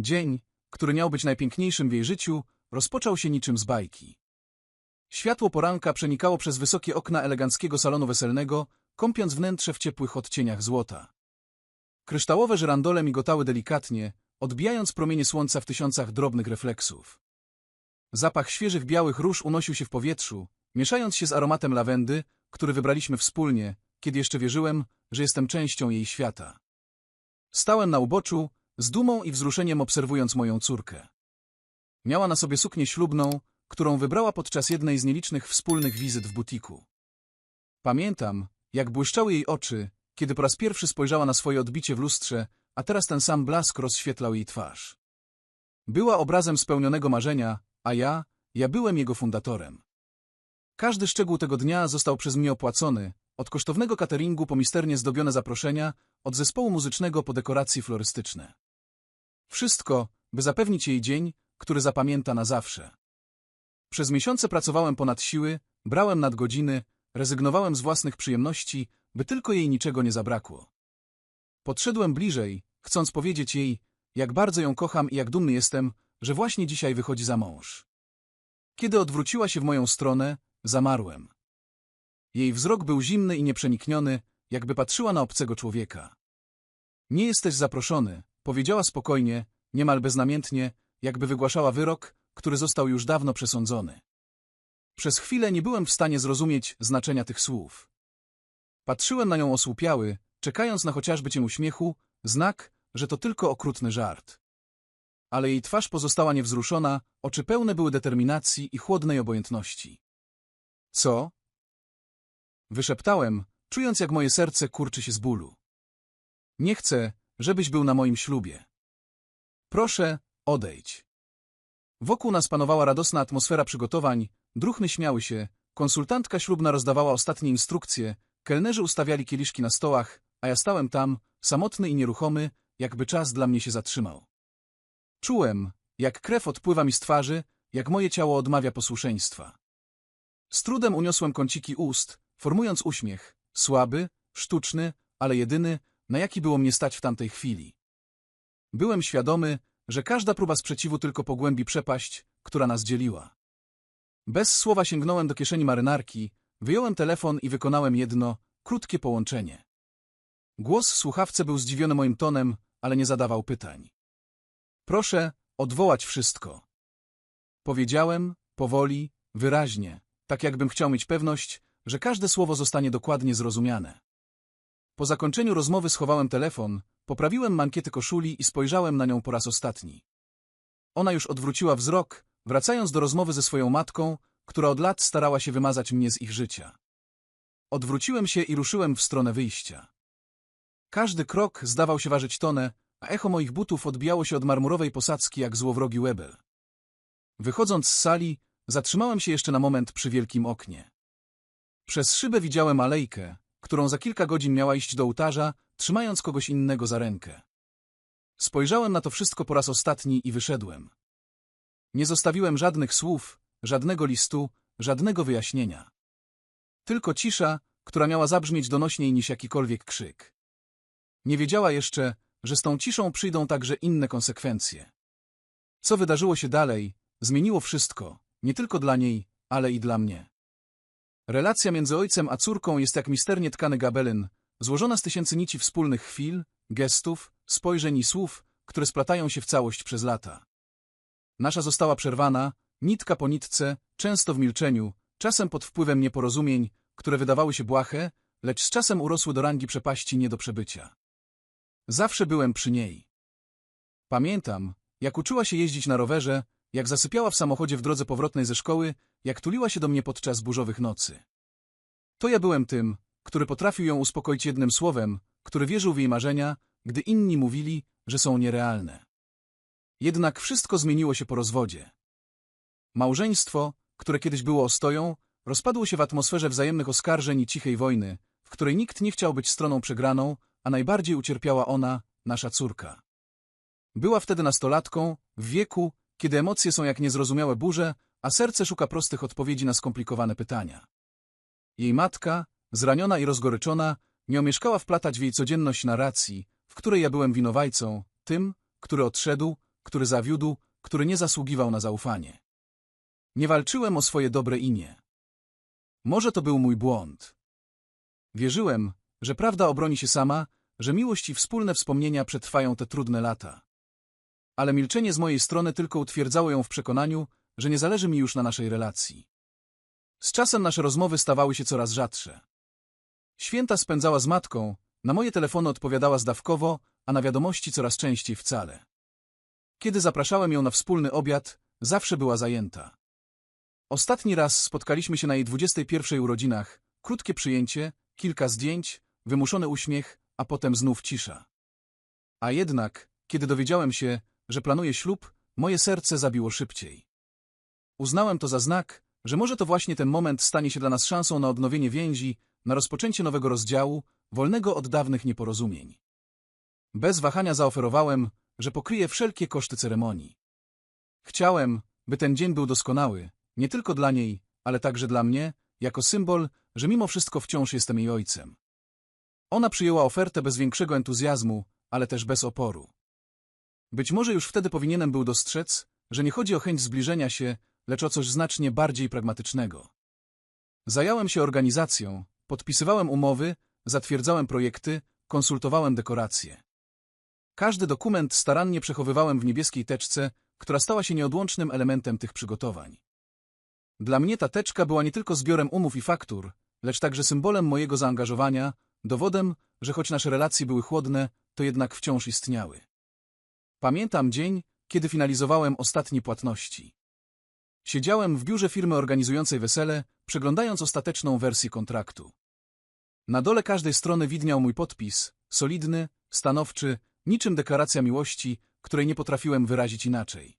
Dzień, który miał być najpiękniejszym w jej życiu, rozpoczął się niczym z bajki. Światło poranka przenikało przez wysokie okna eleganckiego salonu weselnego, kąpiąc wnętrze w ciepłych odcieniach złota. Kryształowe żyrandole migotały delikatnie, odbijając promienie słońca w tysiącach drobnych refleksów. Zapach świeżych białych róż unosił się w powietrzu, mieszając się z aromatem lawendy, który wybraliśmy wspólnie, kiedy jeszcze wierzyłem, że jestem częścią jej świata. Stałem na uboczu, z dumą i wzruszeniem obserwując moją córkę. Miała na sobie suknię ślubną, którą wybrała podczas jednej z nielicznych wspólnych wizyt w butiku. Pamiętam, jak błyszczały jej oczy, kiedy po raz pierwszy spojrzała na swoje odbicie w lustrze, a teraz ten sam blask rozświetlał jej twarz. Była obrazem spełnionego marzenia, a ja, ja byłem jego fundatorem. Każdy szczegół tego dnia został przez mnie opłacony, od kosztownego cateringu po misternie zdobione zaproszenia, od zespołu muzycznego po dekoracje florystyczne. Wszystko, by zapewnić jej dzień, który zapamięta na zawsze. Przez miesiące pracowałem ponad siły, brałem nadgodziny, rezygnowałem z własnych przyjemności, by tylko jej niczego nie zabrakło. Podszedłem bliżej, chcąc powiedzieć jej, jak bardzo ją kocham i jak dumny jestem, że właśnie dzisiaj wychodzi za mąż. Kiedy odwróciła się w moją stronę, zamarłem. Jej wzrok był zimny i nieprzenikniony, jakby patrzyła na obcego człowieka. Nie jesteś zaproszony, powiedziała spokojnie, niemal beznamiętnie, jakby wygłaszała wyrok, który został już dawno przesądzony. Przez chwilę nie byłem w stanie zrozumieć znaczenia tych słów. Patrzyłem na nią osłupiały, czekając na chociażby cię uśmiechu, znak, że to tylko okrutny żart. Ale jej twarz pozostała niewzruszona, oczy pełne były determinacji i chłodnej obojętności. Co? Wyszeptałem, czując jak moje serce kurczy się z bólu. Nie chcę, żebyś był na moim ślubie. Proszę, odejdź. Wokół nas panowała radosna atmosfera przygotowań, druchny śmiały się, konsultantka ślubna rozdawała ostatnie instrukcje, kelnerzy ustawiali kieliszki na stołach, a ja stałem tam, samotny i nieruchomy, jakby czas dla mnie się zatrzymał. Czułem, jak krew odpływa mi z twarzy, jak moje ciało odmawia posłuszeństwa. Z trudem uniosłem kąciki ust, formując uśmiech, słaby, sztuczny, ale jedyny, na jaki było mnie stać w tamtej chwili. Byłem świadomy, że każda próba sprzeciwu tylko pogłębi przepaść, która nas dzieliła. Bez słowa sięgnąłem do kieszeni marynarki, wyjąłem telefon i wykonałem jedno, krótkie połączenie. Głos w słuchawce był zdziwiony moim tonem, ale nie zadawał pytań. Proszę, odwołać wszystko. Powiedziałem, powoli, wyraźnie, tak jakbym chciał mieć pewność, że każde słowo zostanie dokładnie zrozumiane. Po zakończeniu rozmowy schowałem telefon, poprawiłem mankiety koszuli i spojrzałem na nią po raz ostatni. Ona już odwróciła wzrok, wracając do rozmowy ze swoją matką, która od lat starała się wymazać mnie z ich życia. Odwróciłem się i ruszyłem w stronę wyjścia. Każdy krok zdawał się ważyć tonę, a echo moich butów odbijało się od marmurowej posadzki jak złowrogi łebel. Wychodząc z sali, zatrzymałem się jeszcze na moment przy wielkim oknie. Przez szybę widziałem alejkę, którą za kilka godzin miała iść do ołtarza, trzymając kogoś innego za rękę. Spojrzałem na to wszystko po raz ostatni i wyszedłem. Nie zostawiłem żadnych słów, żadnego listu, żadnego wyjaśnienia. Tylko cisza, która miała zabrzmieć donośniej niż jakikolwiek krzyk. Nie wiedziała jeszcze, że z tą ciszą przyjdą także inne konsekwencje. Co wydarzyło się dalej, zmieniło wszystko, nie tylko dla niej, ale i dla mnie. Relacja między ojcem a córką jest jak misternie tkany gabelyn, złożona z tysięcy nici wspólnych chwil, gestów, spojrzeń i słów, które splatają się w całość przez lata. Nasza została przerwana, nitka po nitce, często w milczeniu, czasem pod wpływem nieporozumień, które wydawały się błahe, lecz z czasem urosły do rangi przepaści nie do przebycia. Zawsze byłem przy niej. Pamiętam, jak uczyła się jeździć na rowerze, jak zasypiała w samochodzie w drodze powrotnej ze szkoły, jak tuliła się do mnie podczas burzowych nocy. To ja byłem tym, który potrafił ją uspokoić jednym słowem, który wierzył w jej marzenia, gdy inni mówili, że są nierealne. Jednak wszystko zmieniło się po rozwodzie. Małżeństwo, które kiedyś było ostoją, rozpadło się w atmosferze wzajemnych oskarżeń i cichej wojny, w której nikt nie chciał być stroną przegraną, a najbardziej ucierpiała ona, nasza córka. Była wtedy nastolatką, w wieku, kiedy emocje są jak niezrozumiałe burze, a serce szuka prostych odpowiedzi na skomplikowane pytania. Jej matka, zraniona i rozgoryczona, nie omieszkała wplatać w jej codzienność narracji, w której ja byłem winowajcą, tym, który odszedł, który zawiódł, który nie zasługiwał na zaufanie. Nie walczyłem o swoje dobre imię. Może to był mój błąd. Wierzyłem, że prawda obroni się sama, że miłość i wspólne wspomnienia przetrwają te trudne lata. Ale milczenie z mojej strony tylko utwierdzało ją w przekonaniu, że nie zależy mi już na naszej relacji. Z czasem nasze rozmowy stawały się coraz rzadsze. Święta spędzała z matką, na moje telefony odpowiadała zdawkowo, a na wiadomości coraz częściej wcale. Kiedy zapraszałem ją na wspólny obiad, zawsze była zajęta. Ostatni raz spotkaliśmy się na jej 21 urodzinach, krótkie przyjęcie, kilka zdjęć, wymuszony uśmiech, a potem znów cisza. A jednak, kiedy dowiedziałem się, że planuje ślub, moje serce zabiło szybciej. Uznałem to za znak, że może to właśnie ten moment stanie się dla nas szansą na odnowienie więzi, na rozpoczęcie nowego rozdziału, wolnego od dawnych nieporozumień. Bez wahania zaoferowałem, że pokryję wszelkie koszty ceremonii. Chciałem, by ten dzień był doskonały, nie tylko dla niej, ale także dla mnie, jako symbol, że mimo wszystko wciąż jestem jej ojcem. Ona przyjęła ofertę bez większego entuzjazmu, ale też bez oporu. Być może już wtedy powinienem był dostrzec, że nie chodzi o chęć zbliżenia się, lecz o coś znacznie bardziej pragmatycznego. Zająłem się organizacją, podpisywałem umowy, zatwierdzałem projekty, konsultowałem dekoracje. Każdy dokument starannie przechowywałem w niebieskiej teczce, która stała się nieodłącznym elementem tych przygotowań. Dla mnie ta teczka była nie tylko zbiorem umów i faktur, lecz także symbolem mojego zaangażowania, dowodem, że choć nasze relacje były chłodne, to jednak wciąż istniały. Pamiętam dzień, kiedy finalizowałem ostatnie płatności. Siedziałem w biurze firmy organizującej wesele, przeglądając ostateczną wersję kontraktu. Na dole każdej strony widniał mój podpis, solidny, stanowczy, niczym deklaracja miłości, której nie potrafiłem wyrazić inaczej.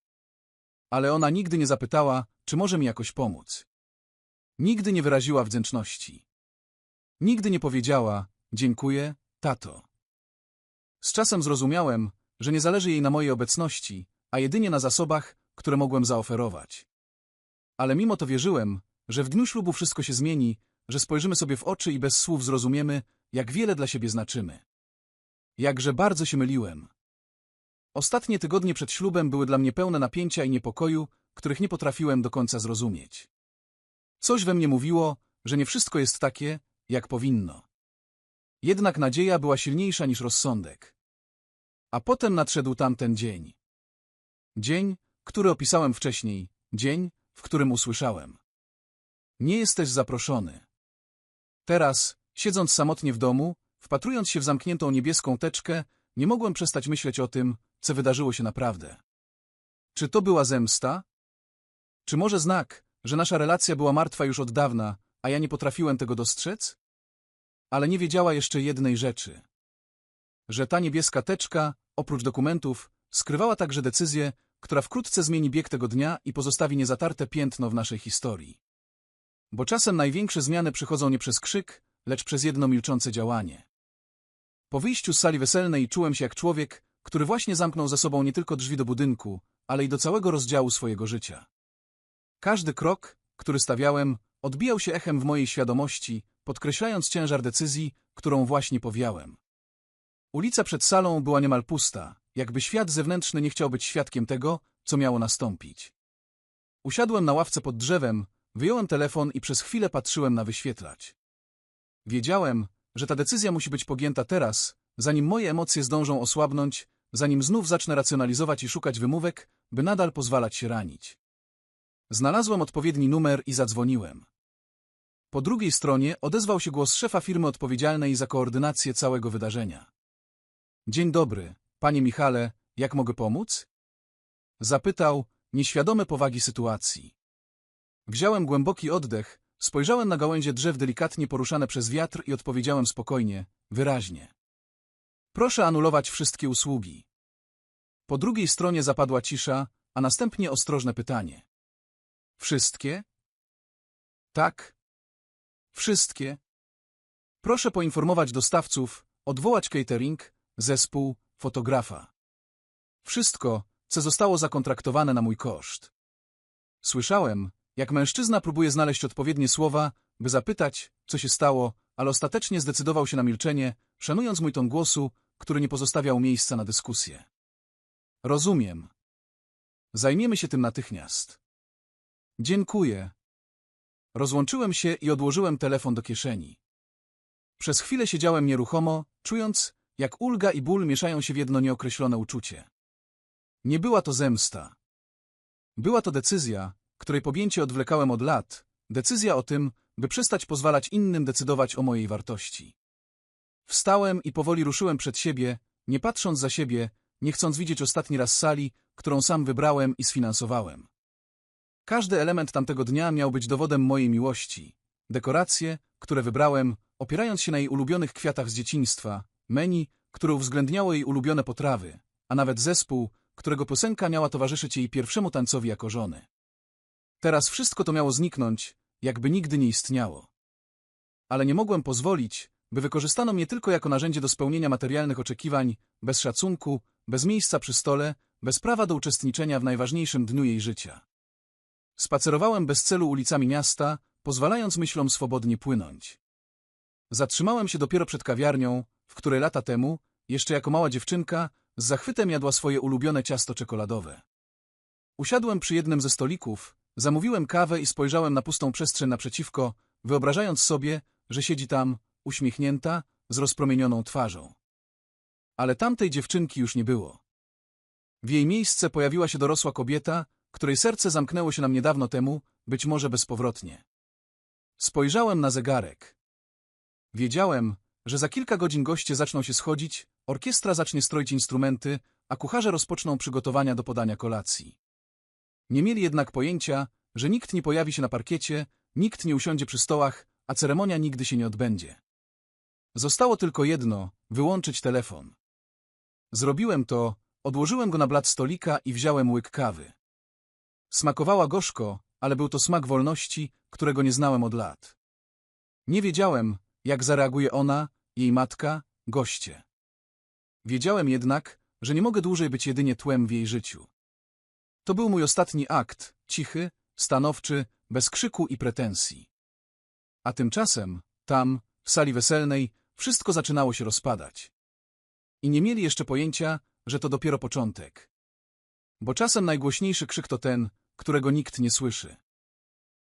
Ale ona nigdy nie zapytała, czy może mi jakoś pomóc. Nigdy nie wyraziła wdzięczności. Nigdy nie powiedziała, dziękuję, tato. Z czasem zrozumiałem, że nie zależy jej na mojej obecności, a jedynie na zasobach, które mogłem zaoferować. Ale mimo to wierzyłem, że w dniu ślubu wszystko się zmieni, że spojrzymy sobie w oczy i bez słów zrozumiemy, jak wiele dla siebie znaczymy. Jakże bardzo się myliłem. Ostatnie tygodnie przed ślubem były dla mnie pełne napięcia i niepokoju, których nie potrafiłem do końca zrozumieć. Coś we mnie mówiło, że nie wszystko jest takie, jak powinno. Jednak nadzieja była silniejsza niż rozsądek. A potem nadszedł tamten dzień. Dzień, który opisałem wcześniej, dzień, w którym usłyszałem. Nie jesteś zaproszony. Teraz, siedząc samotnie w domu, wpatrując się w zamkniętą niebieską teczkę, nie mogłem przestać myśleć o tym, co wydarzyło się naprawdę. Czy to była zemsta? Czy może znak, że nasza relacja była martwa już od dawna, a ja nie potrafiłem tego dostrzec? Ale nie wiedziała jeszcze jednej rzeczy. Że ta niebieska teczka, oprócz dokumentów, skrywała także decyzję, która wkrótce zmieni bieg tego dnia i pozostawi niezatarte piętno w naszej historii. Bo czasem największe zmiany przychodzą nie przez krzyk, lecz przez jedno milczące działanie. Po wyjściu z sali weselnej czułem się jak człowiek, który właśnie zamknął za sobą nie tylko drzwi do budynku, ale i do całego rozdziału swojego życia. Każdy krok, który stawiałem, odbijał się echem w mojej świadomości, podkreślając ciężar decyzji, którą właśnie powiałem. Ulica przed salą była niemal pusta, jakby świat zewnętrzny nie chciał być świadkiem tego, co miało nastąpić. Usiadłem na ławce pod drzewem, wyjąłem telefon i przez chwilę patrzyłem na wyświetlać. Wiedziałem, że ta decyzja musi być pogięta teraz, zanim moje emocje zdążą osłabnąć, zanim znów zacznę racjonalizować i szukać wymówek, by nadal pozwalać się ranić. Znalazłem odpowiedni numer i zadzwoniłem. Po drugiej stronie odezwał się głos szefa firmy odpowiedzialnej za koordynację całego wydarzenia. Dzień dobry, panie Michale, jak mogę pomóc? Zapytał, nieświadomy powagi sytuacji. Wziąłem głęboki oddech, spojrzałem na gałęzie drzew delikatnie poruszane przez wiatr i odpowiedziałem spokojnie, wyraźnie. Proszę anulować wszystkie usługi. Po drugiej stronie zapadła cisza, a następnie ostrożne pytanie. Wszystkie? Tak. Wszystkie. Proszę poinformować dostawców, odwołać catering, zespół, fotografa. Wszystko, co zostało zakontraktowane na mój koszt. Słyszałem, jak mężczyzna próbuje znaleźć odpowiednie słowa, by zapytać, co się stało, ale ostatecznie zdecydował się na milczenie, szanując mój ton głosu, który nie pozostawiał miejsca na dyskusję. Rozumiem. Zajmiemy się tym natychmiast. Dziękuję. Rozłączyłem się i odłożyłem telefon do kieszeni. Przez chwilę siedziałem nieruchomo, czując, jak ulga i ból mieszają się w jedno nieokreślone uczucie. Nie była to zemsta. Była to decyzja, której podjęcie odwlekałem od lat, decyzja o tym, by przestać pozwalać innym decydować o mojej wartości. Wstałem i powoli ruszyłem przed siebie, nie patrząc za siebie, nie chcąc widzieć ostatni raz sali, którą sam wybrałem i sfinansowałem. Każdy element tamtego dnia miał być dowodem mojej miłości. Dekoracje, które wybrałem, opierając się na jej ulubionych kwiatach z dzieciństwa, menu, które uwzględniało jej ulubione potrawy, a nawet zespół, którego piosenka miała towarzyszyć jej pierwszemu tańcowi jako żony. Teraz wszystko to miało zniknąć, jakby nigdy nie istniało. Ale nie mogłem pozwolić, by wykorzystano mnie tylko jako narzędzie do spełnienia materialnych oczekiwań, bez szacunku, bez miejsca przy stole, bez prawa do uczestniczenia w najważniejszym dniu jej życia. Spacerowałem bez celu ulicami miasta, pozwalając myślom swobodnie płynąć. Zatrzymałem się dopiero przed kawiarnią, w której lata temu, jeszcze jako mała dziewczynka, z zachwytem jadła swoje ulubione ciasto czekoladowe. Usiadłem przy jednym ze stolików, zamówiłem kawę i spojrzałem na pustą przestrzeń naprzeciwko, wyobrażając sobie, że siedzi tam, uśmiechnięta, z rozpromienioną twarzą. Ale tamtej dziewczynki już nie było. W jej miejsce pojawiła się dorosła kobieta, której serce zamknęło się nam niedawno temu, być może bezpowrotnie. Spojrzałem na zegarek. Wiedziałem, że za kilka godzin goście zaczną się schodzić, orkiestra zacznie stroić instrumenty, a kucharze rozpoczną przygotowania do podania kolacji. Nie mieli jednak pojęcia, że nikt nie pojawi się na parkiecie, nikt nie usiądzie przy stołach, a ceremonia nigdy się nie odbędzie. Zostało tylko jedno – wyłączyć telefon. Zrobiłem to, odłożyłem go na blat stolika i wziąłem łyk kawy. Smakowała gorzko, ale był to smak wolności, którego nie znałem od lat. Nie wiedziałem, jak zareaguje ona, jej matka, goście. Wiedziałem jednak, że nie mogę dłużej być jedynie tłem w jej życiu. To był mój ostatni akt, cichy, stanowczy, bez krzyku i pretensji. A tymczasem, tam, w sali weselnej, wszystko zaczynało się rozpadać. I nie mieli jeszcze pojęcia, że to dopiero początek. Bo czasem najgłośniejszy krzyk to ten, którego nikt nie słyszy.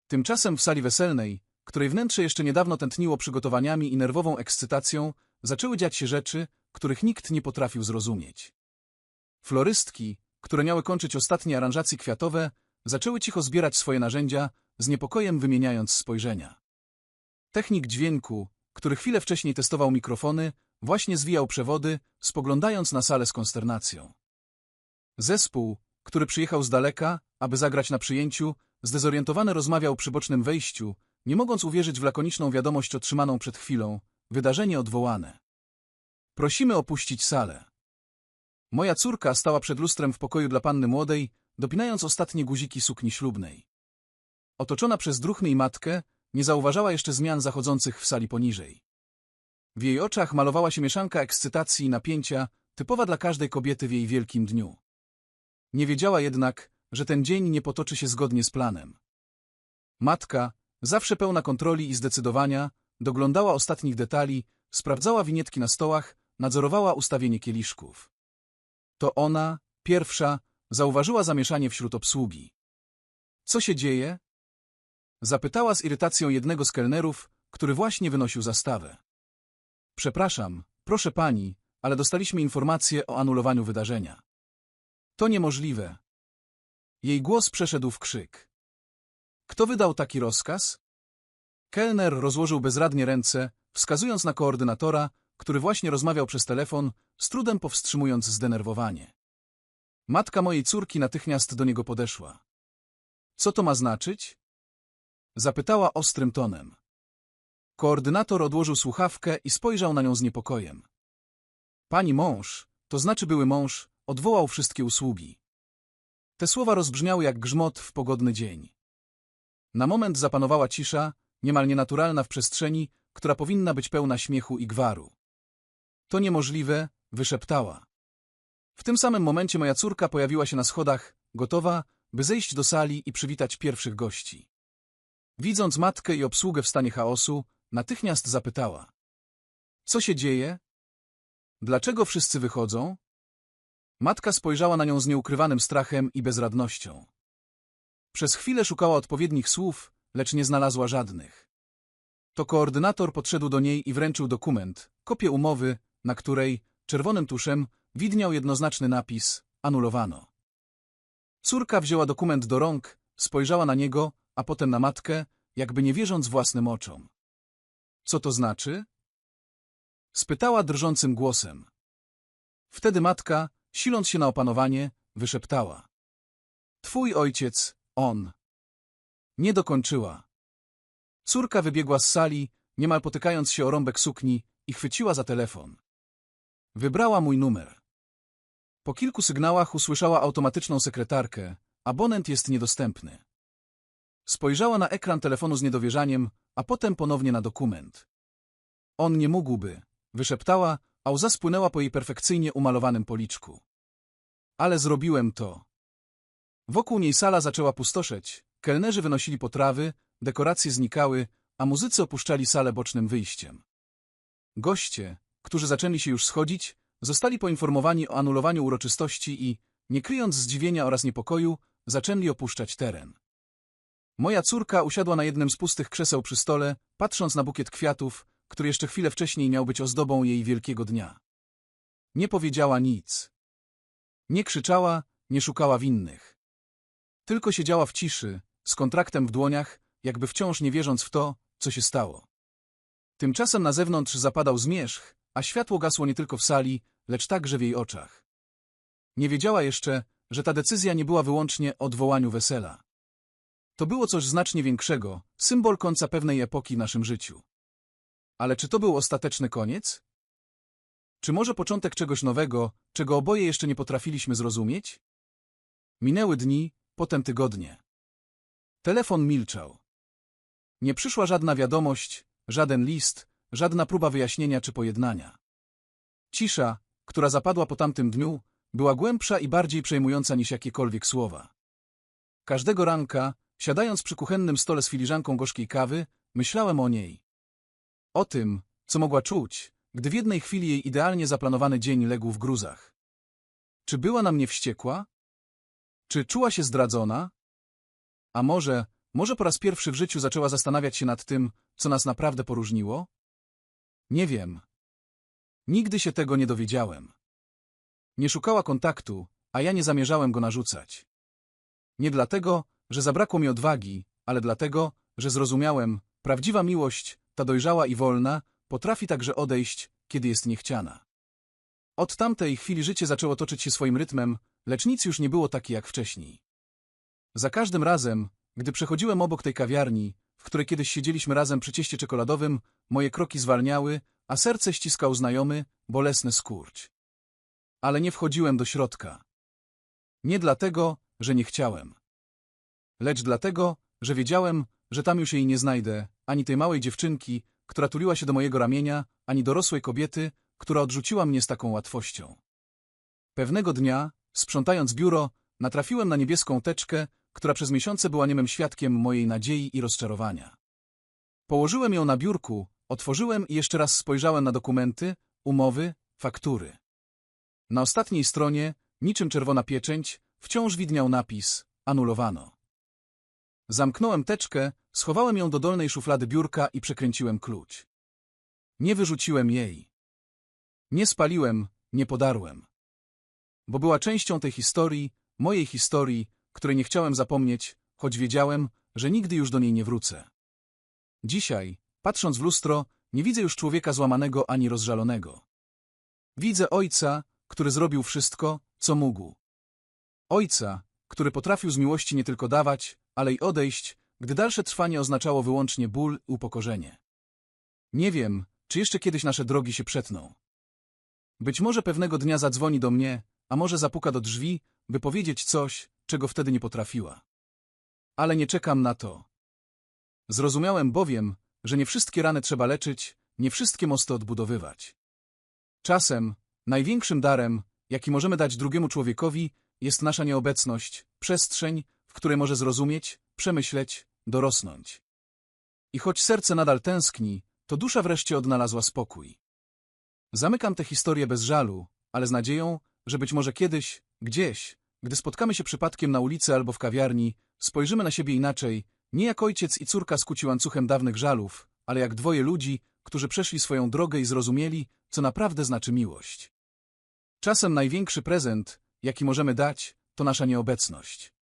Tymczasem w sali weselnej, której wnętrze jeszcze niedawno tętniło przygotowaniami i nerwową ekscytacją, zaczęły dziać się rzeczy, których nikt nie potrafił zrozumieć. Florystki, które miały kończyć ostatnie aranżacje kwiatowe, zaczęły cicho zbierać swoje narzędzia, z niepokojem wymieniając spojrzenia. Technik dźwięku, który chwilę wcześniej testował mikrofony, właśnie zwijał przewody, spoglądając na salę z konsternacją. Zespół, który przyjechał z daleka, aby zagrać na przyjęciu, zdezorientowany rozmawiał przy bocznym wejściu, nie mogąc uwierzyć w lakoniczną wiadomość otrzymaną przed chwilą, wydarzenie odwołane. Prosimy opuścić salę. Moja córka stała przed lustrem w pokoju dla panny młodej, dopinając ostatnie guziki sukni ślubnej. Otoczona przez druhny i matkę, nie zauważała jeszcze zmian zachodzących w sali poniżej. W jej oczach malowała się mieszanka ekscytacji i napięcia, typowa dla każdej kobiety w jej wielkim dniu. Nie wiedziała jednak, że ten dzień nie potoczy się zgodnie z planem. Matka, zawsze pełna kontroli i zdecydowania, doglądała ostatnich detali, sprawdzała winietki na stołach, nadzorowała ustawienie kieliszków. To ona, pierwsza, zauważyła zamieszanie wśród obsługi. Co się dzieje? Zapytała z irytacją jednego z kelnerów, który właśnie wynosił zastawę. Przepraszam, proszę pani, ale dostaliśmy informację o anulowaniu wydarzenia. To niemożliwe. Jej głos przeszedł w krzyk. Kto wydał taki rozkaz? Kelner rozłożył bezradnie ręce, wskazując na koordynatora, który właśnie rozmawiał przez telefon, z trudem powstrzymując zdenerwowanie. Matka mojej córki natychmiast do niego podeszła. Co to ma znaczyć? Zapytała ostrym tonem. Koordynator odłożył słuchawkę i spojrzał na nią z niepokojem. Pani mąż, to znaczy były mąż, odwołał wszystkie usługi. Te słowa rozbrzmiały jak grzmot w pogodny dzień. Na moment zapanowała cisza, niemal nienaturalna w przestrzeni, która powinna być pełna śmiechu i gwaru. To niemożliwe, wyszeptała. W tym samym momencie moja córka pojawiła się na schodach, gotowa, by zejść do sali i przywitać pierwszych gości. Widząc matkę i obsługę w stanie chaosu, natychmiast zapytała. Co się dzieje? Dlaczego wszyscy wychodzą? Matka spojrzała na nią z nieukrywanym strachem i bezradnością. Przez chwilę szukała odpowiednich słów, lecz nie znalazła żadnych. To koordynator podszedł do niej i wręczył dokument, kopię umowy, na której, czerwonym tuszem, widniał jednoznaczny napis anulowano. Córka wzięła dokument do rąk, spojrzała na niego, a potem na matkę, jakby nie wierząc własnym oczom. Co to znaczy? Spytała drżącym głosem. Wtedy matka, siląc się na opanowanie, wyszeptała. Twój ojciec, on. Nie dokończyła. Córka wybiegła z sali, niemal potykając się o rąbek sukni i chwyciła za telefon. Wybrała mój numer. Po kilku sygnałach usłyszała automatyczną sekretarkę. Abonent jest niedostępny. Spojrzała na ekran telefonu z niedowierzaniem, a potem ponownie na dokument. On nie mógłby, wyszeptała, a łza spłynęła po jej perfekcyjnie umalowanym policzku. Ale zrobiłem to. Wokół niej sala zaczęła pustoszeć, kelnerzy wynosili potrawy, dekoracje znikały, a muzycy opuszczali salę bocznym wyjściem. Goście, którzy zaczęli się już schodzić, zostali poinformowani o anulowaniu uroczystości i, nie kryjąc zdziwienia oraz niepokoju, zaczęli opuszczać teren. Moja córka usiadła na jednym z pustych krzeseł przy stole, patrząc na bukiet kwiatów, który jeszcze chwilę wcześniej miał być ozdobą jej wielkiego dnia. Nie powiedziała nic. Nie krzyczała, nie szukała winnych. Tylko siedziała w ciszy, z kontraktem w dłoniach, jakby wciąż nie wierząc w to, co się stało. Tymczasem na zewnątrz zapadał zmierzch, a światło gasło nie tylko w sali, lecz także w jej oczach. Nie wiedziała jeszcze, że ta decyzja nie była wyłącznie odwołaniu wesela. To było coś znacznie większego, symbol końca pewnej epoki w naszym życiu. Ale czy to był ostateczny koniec? Czy może początek czegoś nowego, czego oboje jeszcze nie potrafiliśmy zrozumieć? Minęły dni, potem tygodnie. Telefon milczał. Nie przyszła żadna wiadomość, żaden list, żadna próba wyjaśnienia czy pojednania. Cisza, która zapadła po tamtym dniu, była głębsza i bardziej przejmująca niż jakiekolwiek słowa. Każdego ranka, siadając przy kuchennym stole z filiżanką gorzkiej kawy, myślałem o niej. O tym, co mogła czuć, gdy w jednej chwili jej idealnie zaplanowany dzień legł w gruzach. Czy była na mnie wściekła? Czy czuła się zdradzona? A może, może po raz pierwszy w życiu zaczęła zastanawiać się nad tym, co nas naprawdę poróżniło? Nie wiem. Nigdy się tego nie dowiedziałem. Nie szukała kontaktu, a ja nie zamierzałem go narzucać. Nie dlatego, że zabrakło mi odwagi, ale dlatego, że zrozumiałem, prawdziwa miłość, ta dojrzała i wolna, potrafi także odejść, kiedy jest niechciana. Od tamtej chwili życie zaczęło toczyć się swoim rytmem, lecz nic już nie było takie jak wcześniej. Za każdym razem, gdy przechodziłem obok tej kawiarni, w której kiedyś siedzieliśmy razem przy cieście czekoladowym, moje kroki zwalniały, a serce ściskał znajomy, bolesny skurcz. Ale nie wchodziłem do środka. Nie dlatego, że nie chciałem. Lecz dlatego, że wiedziałem, że tam już jej nie znajdę, ani tej małej dziewczynki, która tuliła się do mojego ramienia, ani dorosłej kobiety, która odrzuciła mnie z taką łatwością. Pewnego dnia, sprzątając biuro, natrafiłem na niebieską teczkę, która przez miesiące była niemym świadkiem mojej nadziei i rozczarowania. Położyłem ją na biurku, otworzyłem i jeszcze raz spojrzałem na dokumenty, umowy, faktury. Na ostatniej stronie, niczym czerwona pieczęć, wciąż widniał napis anulowano. Zamknąłem teczkę, schowałem ją do dolnej szuflady biurka i przekręciłem klucz. Nie wyrzuciłem jej. Nie spaliłem, nie podarłem. Bo była częścią tej historii, mojej historii, której nie chciałem zapomnieć, choć wiedziałem, że nigdy już do niej nie wrócę. Dzisiaj, patrząc w lustro, nie widzę już człowieka złamanego ani rozżalonego. Widzę ojca, który zrobił wszystko, co mógł. Ojca, który potrafił z miłości nie tylko dawać, ale i odejść, gdy dalsze trwanie oznaczało wyłącznie ból i upokorzenie. Nie wiem, czy jeszcze kiedyś nasze drogi się przetną. Być może pewnego dnia zadzwoni do mnie, a może zapuka do drzwi, by powiedzieć coś, czego wtedy nie potrafiła. Ale nie czekam na to. Zrozumiałem bowiem, że nie wszystkie rany trzeba leczyć, nie wszystkie mosty odbudowywać. Czasem, największym darem, jaki możemy dać drugiemu człowiekowi, jest nasza nieobecność, przestrzeń, w której może zrozumieć, przemyśleć, dorosnąć. I choć serce nadal tęskni, to dusza wreszcie odnalazła spokój. Zamykam tę historię bez żalu, ale z nadzieją, że być może kiedyś, gdzieś, gdy spotkamy się przypadkiem na ulicy albo w kawiarni, spojrzymy na siebie inaczej, nie jak ojciec i córka skuci łańcuchem dawnych żalów, ale jak dwoje ludzi, którzy przeszli swoją drogę i zrozumieli, co naprawdę znaczy miłość. Czasem największy prezent, jaki możemy dać, to nasza nieobecność.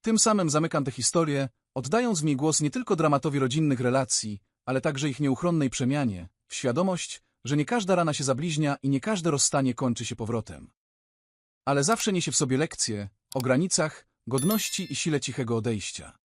Tym samym zamykam tę historię, oddając w niej głos nie tylko dramatowi rodzinnych relacji, ale także ich nieuchronnej przemianie, w świadomość, że nie każda rana się zabliźnia i nie każde rozstanie kończy się powrotem. Ale zawsze niesie w sobie lekcję o granicach, godności i sile cichego odejścia.